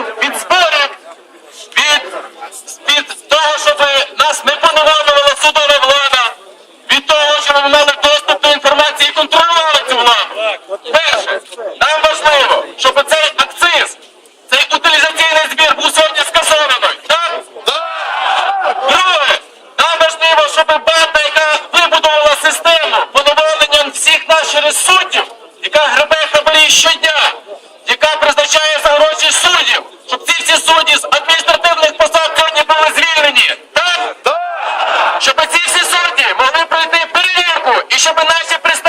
від зборів, від, від щоб ці всі судді могли пройти перевірку і щоб наші представники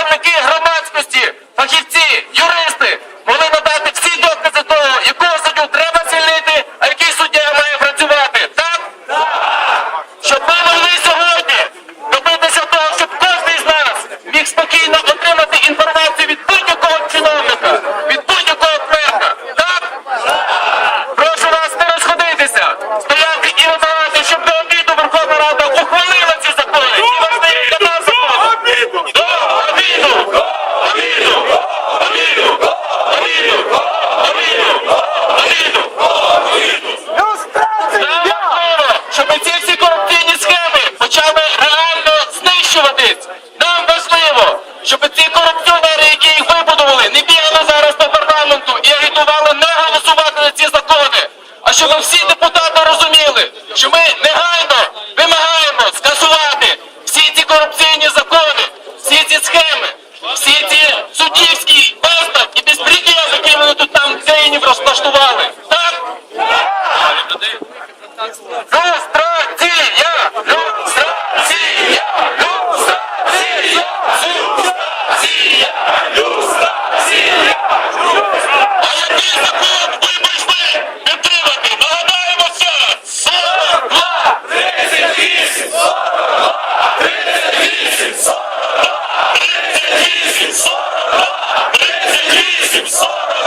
Щоб ці всі корупційні схеми почали реально знищуватись. Нам важливо, щоб ці корупціонери, які їх вибудували, не бігали зараз до парламенту і агітували не голосувати за ці закони, а щоб всі... Люстрація! Люстрація! Люстрація! Люстрація! Люстрація! А який закон ви прийшли підтримати? Нагадаємося! 42! 38! 42! 38! 42! 38! 42! 38! 42!